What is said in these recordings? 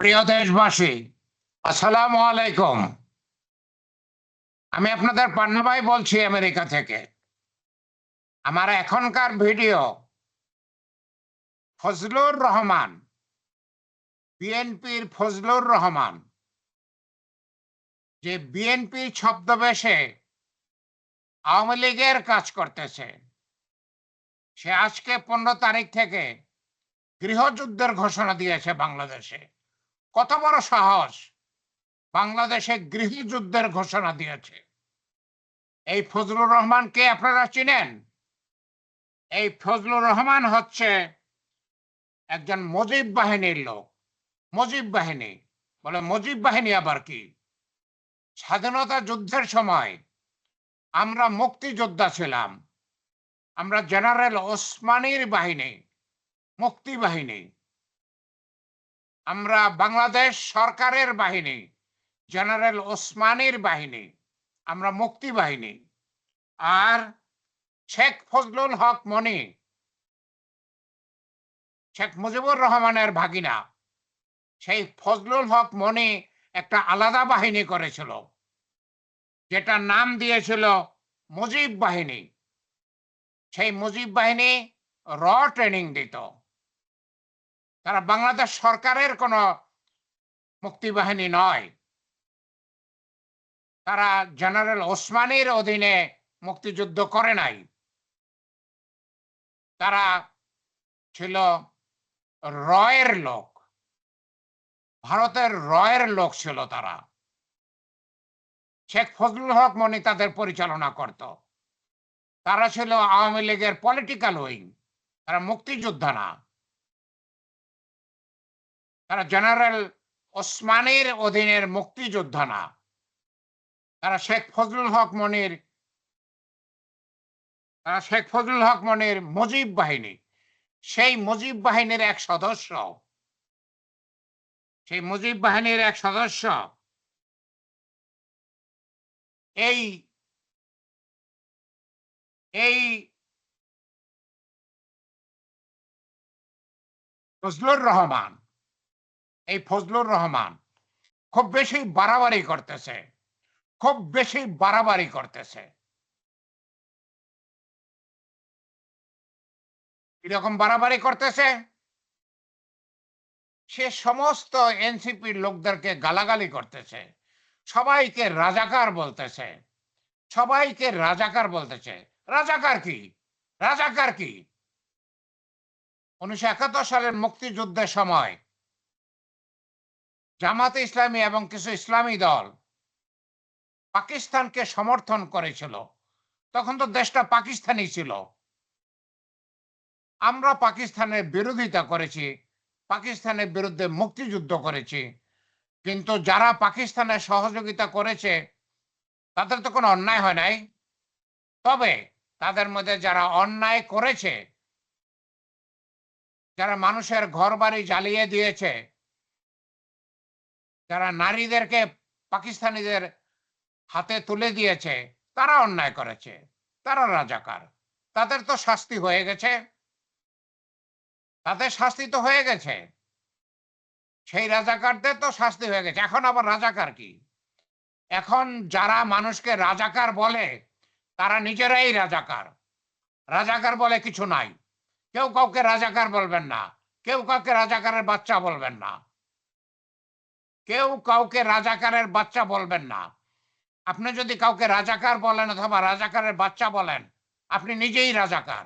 প্রিয় দেশবাসী, আসসালামু আলাইকুম। আমি আপনাদের পান্না ভাই বলছি আমেরিকা থেকে। আমার এখনকার ভিডিও ফজলুর রহমান, বিএনপির ফজলুর রহমান, যে বিএনপির ছদ্মবেশে আওয়ামী লীগের কাজ করতেছে, সে আজকে পনেরো তারিখ থেকে গৃহযুদ্ধের ঘোষণা দিয়েছে বাংলাদেশে। কত বড় সাহস? বাংলাদেশে গৃহযুদ্ধের ঘোষণা দিয়েছে। এই ফজলুর রহমানকে আপনারা চিনেন? এই ফজলুর রহমান হচ্ছে একজন মজিব বাহিনীর লোক। মজিব বাহিনী, বলে মজিব বাহিনী আবার কি? স্বাধীনতা যুদ্ধের সময় আমরা মুক্তিযোদ্ধা ছিলাম। আমরা জেনারেল ওসমানীর বাহিনী, মুক্তি বাহিনী আমরা বাংলাদেশ সরকারের বাহিনী, জেনারেল ওসমানীর বাহিনী, আমরা মুক্তি বাহিনী আর শেখ ফজলুল হক মনি, শেখ মুজিবুর রহমানের ভাগিনা। সেই ফজলুল হক মনি একটা আলাদা বাহিনী করেছিল, যেটা নাম দিয়েছিল মুজিব বাহিনী। সেই মুজিব বাহিনী র ট্রেনিং দিত। তারা বাংলাদেশ সরকারের কোনো মুক্তিবাহিনী নয়। তারা জেনারেল ওসমানীর অধীনে মুক্তিযুদ্ধ করে নাই। তারা ছিল রয়ের লোক। ভারতের রয়ের লোক ছিল তারা। শেখ ফজলুল হক মনি তাদের পরিচালনা করত। তারা ছিল আওয়ামী লীগের পলিটিক্যাল উইং তারা মুক্তিযোদ্ধা না। তারা জেনারেল ওসমানীর অধীনের মুক্তিযোদ্ধা না তারা শেখ ফজলুল হক মনির, তারা শেখ ফজলুল হক মনির মুজিব বাহিনী। সেই মুজিব বাহিনীর এক সদস্য, সেই মুজিব বাহিনীর এক সদস্য, এই এই ফজলুর রহমান এই ফজলুর রহমান খুব বেশি বাড়াবাড়ি করতেছে। খুব বেশি বাড়াবাড়ি করতেছে। কীরকম বাড়াবাড়ি করতেছে? সে সমস্ত এনসিপির লোকদেরকে গালাগালি করতেছে। সবাইকে রাজাকার বলতেছে। সবাইকে রাজাকার বলতেছে। রাজাকার কি? রাজাকার কি? উনিশশো একাত্তর সালের মুক্তিযুদ্ধের সময় জামাতে ইসলামী এবং কিছু ইসলামী দল পাকিস্তানকে সমর্থন করেছিল। তখন তো দেশটা পাকিস্তানি ছিল। আমরা পাকিস্তানের বিরোধিতা করেছি, পাকিস্তানের বিরুদ্ধে মুক্তিযুদ্ধ করেছি। কিন্তু যারা পাকিস্তানের সহযোগিতা করেছে, তাদের তো কোনো অন্যায় হয় নাই। তবে তাদের মধ্যে যারা অন্যায় করেছে, যারা মানুষের ঘর বাড়ি জ্বালিয়ে দিয়েছে যারা নারীদেরকে পাকিস্তানিদের হাতে তুলে দিয়েছে, তারা অন্যায় করেছে, তারা রাজাকার। তাদের তো শাস্তি হয়ে গেছে। তাদের শাস্তি তো হয়ে গেছে। সেই রাজাকারদের তো শাস্তি হয়ে গেছে। এখন আবার রাজাকার কি? এখন যারা মানুষকে রাজাকার বলে, তারা নিজেরাই রাজাকার। রাজাকার বলে কিছু নাই। কেউ কাউকে রাজাকার বলবেন না। কেউ কাউকে রাজাকারের বাচ্চা বলবেন না। কেউ কাউকে রাজাকারের বাচ্চা বলবেন না। আপনি যদি কাউকে রাজাকার বলেন অথবা রাজাকারের বাচ্চা বলেন, আপনি নিজেই রাজাকার।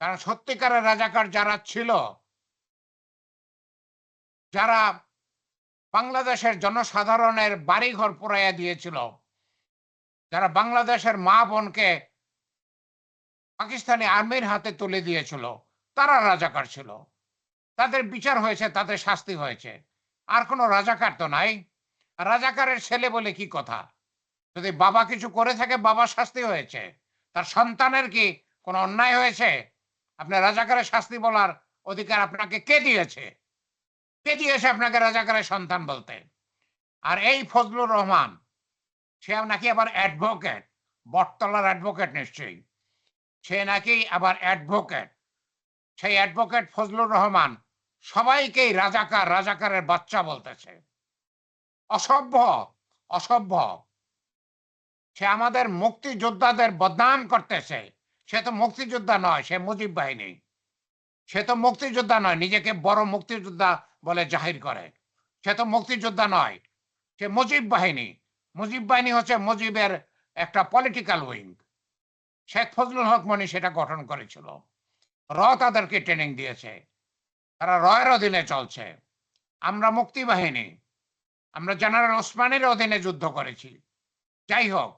কারণ সত্যিকারের রাজাকার যারা ছিল, যারা বাংলাদেশের জনসাধারণের বাড়িঘর পুরাইয়া দিয়েছিল, যারা বাংলাদেশের মা বোনকে পাকিস্তানি আর্মির হাতে তুলে দিয়েছিল, তারা রাজাকার ছিল। তাদের বিচার হয়েছে, তাদের শাস্তি হয়েছে। আর কোনো রাজাকার তো নাই। রাজাকারের ছেলে বলে কি কথা? যদি বাবা কিছু করে থাকে বাবার শাস্তি হয়েছে। তার সন্তানের কি কোনো অন্যায় হয়েছে? আপনি রাজাকারের শাস্তি বলার অধিকার আপনাকে কে দিয়েছে? কে দিয়েছে আপনাকে রাজাকারের সন্তান বলতে? আর এই ফজলুর রহমান, সে নাকি আবার অ্যাডভোকেট বটতলার অ্যাডভোকেট নিশ্চয়ই। সে নাকি আবার অ্যাডভোকেট সেই অ্যাডভোকেট ফজলুর রহমান সবাইকেই রাজাকার, রাজাকারের বাচ্চা বলতেছে। অসভ্য অসভ্য। সে আমাদের মুক্তিযোদ্ধাদের বদনাম করতেছে। সে তো মুক্তিযোদ্ধা নয়, সে মুজিব বাহিনী। সে তো মুক্তিযোদ্ধা নয়, নিজেকে বড় মুক্তিযোদ্ধা বলে জাহির করে। সে তো মুক্তিযোদ্ধা নয়, সে মুজিব বাহিনী। মুজিব বাহিনী হচ্ছে মুজিবের একটা পলিটিক্যাল উইং শেখ ফজলুল হক মনি সেটা গঠন করেছিল। র তাদেরকে ট্রেনিং দিয়েছে। তারা রয়ের অধীনে চলছে। আমরা মুক্তি বাহিনী আমরা জেনারেল ওসমানের অধীনে যুদ্ধ করেছি। যাই হোক,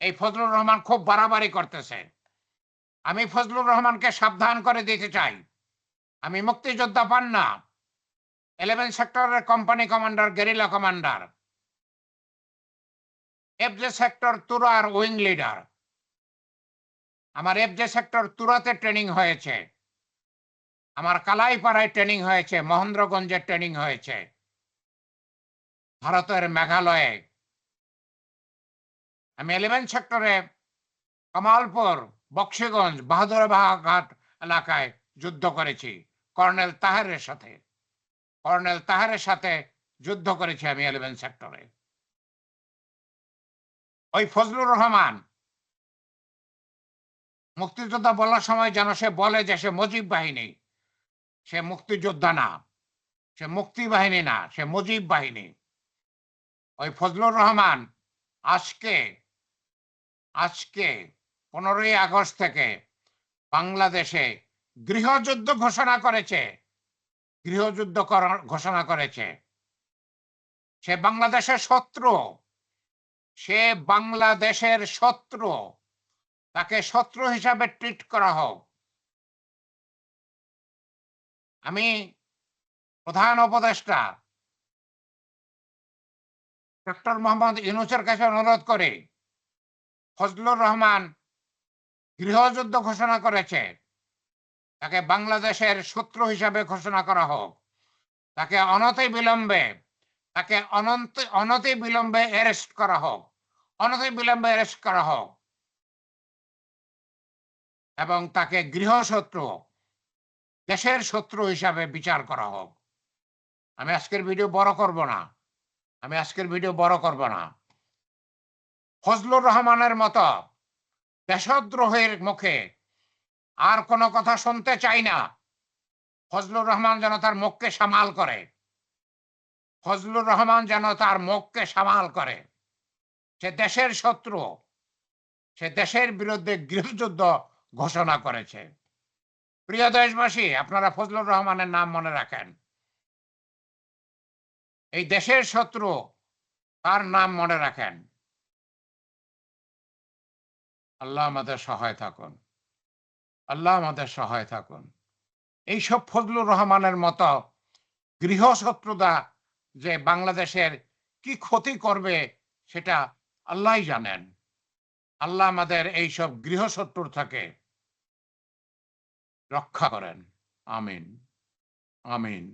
এই ফজলুর রহমান খুব বাড়াবাড়ি করতেছে। আমি ফজলুর রহমানকে সাবধান করে দিতে চাই। আমি মুক্তিযোদ্ধা পান না। ইলেভেন সেক্টরের company commander guerrilla commander FJ sector তুরার wing leader আমার এফজে সেক্টর তুরাতে ট্রেনিং হয়েছে। আমার কালাইপাড়ায় ট্রেনিং হয়েছে, মহেন্দ্রগঞ্জে ট্রেনিং হয়েছে। ভারতের মেঘালয়ে। আমি ইলেভেন সেক্টরে কামালপুর, বক্সিগঞ্জ বাহাদুরবাঘাট এলাকায় যুদ্ধ করেছি, কর্নেল তাহারের সাথে। কর্নেল তাহারের সাথে যুদ্ধ করেছি আমি ইলেভেন সেক্টরে ওই ফজলুর রহমান, মুক্তিযোদ্ধা বলার সময় যেন সে বলে যে সে মজিব বাহিনী। সে মুক্তিযোদ্ধা না, সে মুক্তি বাহিনী না, সে মুজিব বাহিনী। ওই ফজলুর রহমান আজকে আজকে পনেরোই আগস্ট থেকে বাংলাদেশে গৃহযুদ্ধ ঘোষণা করেছে, গৃহযুদ্ধ ঘোষণা করেছে। সে বাংলাদেশের শত্রু, সে বাংলাদেশের শত্রু, তাকে শত্রু হিসাবে ট্রিট করা হোক। আমি প্রধান উপদেষ্টা। ডক্টর মোহাম্মদ ইউনুসের কাছে অনুরোধ করে, ফজলুর রহমান গৃহযুদ্ধ ঘোষণা করেছে। তাকে বাংলাদেশের শত্রু হিসাবে ঘোষণা করা হোক। তাকে অনতি বিলম্বে, তাকে অনন্ত, অনতি বিলম্বে অ্যারেস্ট করা হোক। অনতি বিলম্বে অ্যারেস্ট করা হোক। এবং তাকে গৃহশত্রু দেশের শত্রু হিসাবে বিচার করা হোক। আমি আজকের ভিডিও বড় করব না। আমি আজকের ভিডিও বড় করব না। ফজলুর রহমানের মতো দেশদ্রোহের মুখে আর কোনো কথা শুনতে চাই না। ফজলুর রহমান যেন তার মুখকে সামাল করে। ফজলুর রহমান যেন তার মুখকে সামাল করে। সে দেশের শত্রু। সে দেশের বিরুদ্ধে গৃহযুদ্ধ ঘোষণা করেছে। প্রিয় দেশবাসী, আপনারা ফজলুর রহমানের নাম মনে রাখেন। এই দেশের শত্রু তার নাম মনে রাখেন। আল্লাহ আমাদের সহায় থাকুন। আল্লাহ আমাদের সহায় থাকুন। এইসব ফজলুর রহমানের মতো গৃহশত্রুতা যে বাংলাদেশের কি ক্ষতি করবে সেটা আল্লাহই জানেন। আল্লাহ আমাদের এইসব গৃহশত্রুর থেকে রক্ষা করেন। আমিন। আমিন।